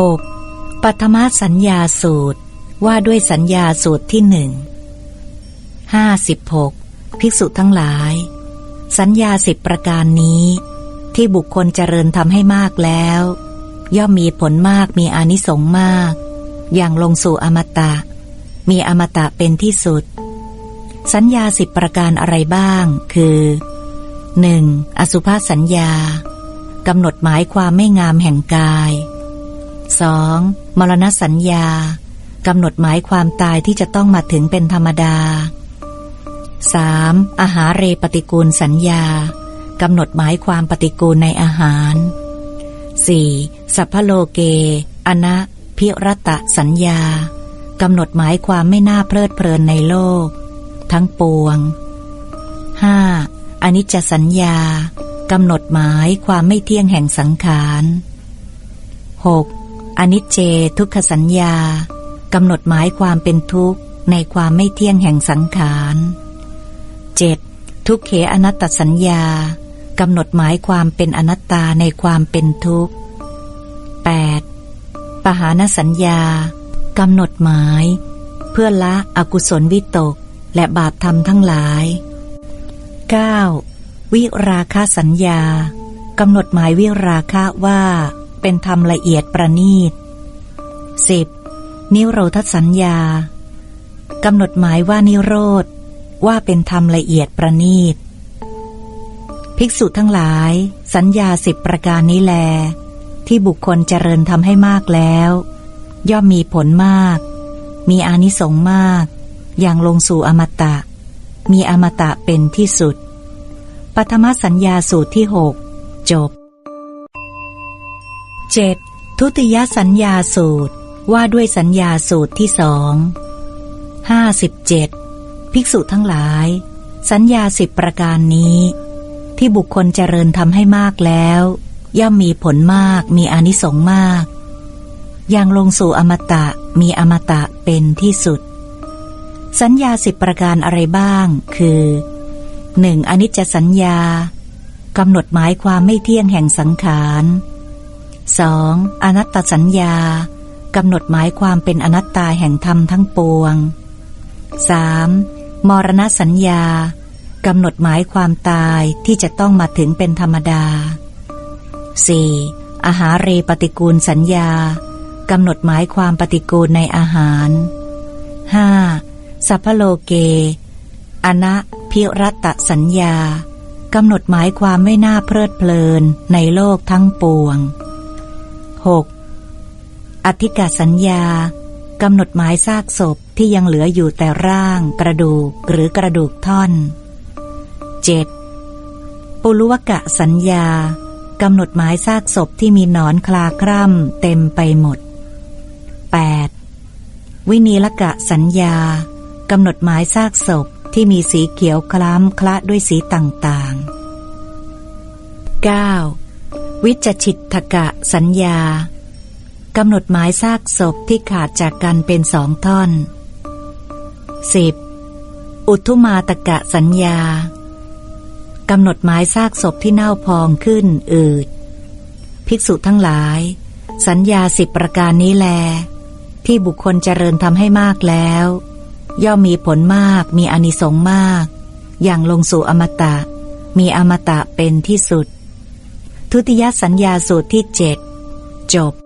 6. ปัทมสัญญาสูตรว่าด้วยสัญญาสูตรที่หนึ่งห้าสิบหกภิกษุทั้งหลาย สัญญาสิบประการนี้ ที่บุคคลเจริญทำให้มากแล้ว ย่อมมีผลมากมีอนิสงส์มาก อย่างลงสู่อมตะ มีอมตะเป็นที่สุด สัญญาสิบประการอะไรบ้าง คือ 1. อสุภาสัญญากำหนดหมายความไม่งามแห่งกาย 2. มรณสัญญากำหนดหมายความตายที่จะต้องมาถึงเป็นธรรมดา 3. อาหารเรปฏิกูลสัญญากำหนดหมายความปฏิกูลในอาหาร 4. สัพพโลเก อนะพิรตะสัญญากำหนดหมายความไม่น่าเพลิดเพลินในโลก ทั้งปวง 5. อนิจจสัญญากำหนดหมายความไม่เที่ยงแห่งสังขาร 6. อนิจเจทุกขสัญญากำหนดหมายความเป็นทุกข์ในความไม่เที่ยงแห่งสังขาร 7. ทุกเขอนัตตสัญญากำหนดหมายความเป็นอนัตตาในความเป็นทุกข์ 8. ปหานสัญญากำหนดหมาย เพื่อละอกุศลวิตกและบาปธรรมทั้งหลาย 9. วิราคะสัญญากำหนดหมายวิราคะว่า เป็นธรรมละเอียดประณีต 10. นิโรธสัญญากำหนดหมายว่านิโรธ ว่าเป็นธรรมละเอียดประณีต ภิกษุทั้งหลาย สัญญาสิบประการนี้แล ที่บุคคลเจริญทำให้มากแล้ว ย่อมมีผลมาก มีอานิสงส์มาก อย่างลงสู่อมตะ มีอมตะเป็นที่สุดปฐมสัญญาสูตรที่หกจบ 7. ทุติยสัญญาสูตรว่าด้วยสัญญาสูตรที่สองห้าสิบเจ็ดภิกษุทั้งหลาย สัญญาสิบประการนี้ ที่บุคคลเจริญทำให้มากแล้ว ย่อมมีผลมากมีอนิสงส์มาก อย่างลงสู่อมตะมีอมตะเป็นที่สุด สัญญาสิบประการอะไรบ้าง คือหนึ่งอนิจจสัญญากำหนดหมายความไม่เที่ยงแห่งสังขาร 2. อนัตตสัญญากำหนดหมายความเป็นอนัตตาแห่งธรรมทั้งปวง 3. มรณสัญญากำหนดหมายความตายที่จะต้องมาถึงเป็นธรรมดา 4. อาหารเรปฏิกูลสัญญากำหนดหมายความปฏิกูลในอาหาร 5. สัพพโลเก อนะพิรัตสัญญากำหนดหมายความไม่น่าเพลิดเพลินในโลกทั้งปวง 6. อธิกาสัญญากำหนดหมายซากศพที่ยังเหลืออยู่แต่ร่าง กระดูกหรือกระดูกท่อน 7. ปุลุวกะสัญญากำหนดหมายซากศพที่มีหนอนคลาคร่ำเต็มไปหมด 8. วินีลกะสัญญากำหนดหมายซากศพที่มีสีเขียวคล้ำคละด้วยสีต่างๆ 9. วิจฉิตทกะสัญญากำหนดหมายซากศพที่ขาดจากกันเป็นสองท่อน 10. อุทุมาตกะสัญญากำหนดหมายซากศพที่เน่าพองขึ้นอืด ภิกษุทั้งหลาย สัญญาสิบประการนี้แล ที่บุคคลเจริญทำให้มากแล้ว ย่อมมีผลมากมีอนิสงส์มาก อย่างลงสู่อมตะ มีอมตะเป็นที่สุด ทุติยสัญญาสูตรที่เจ็ดจบ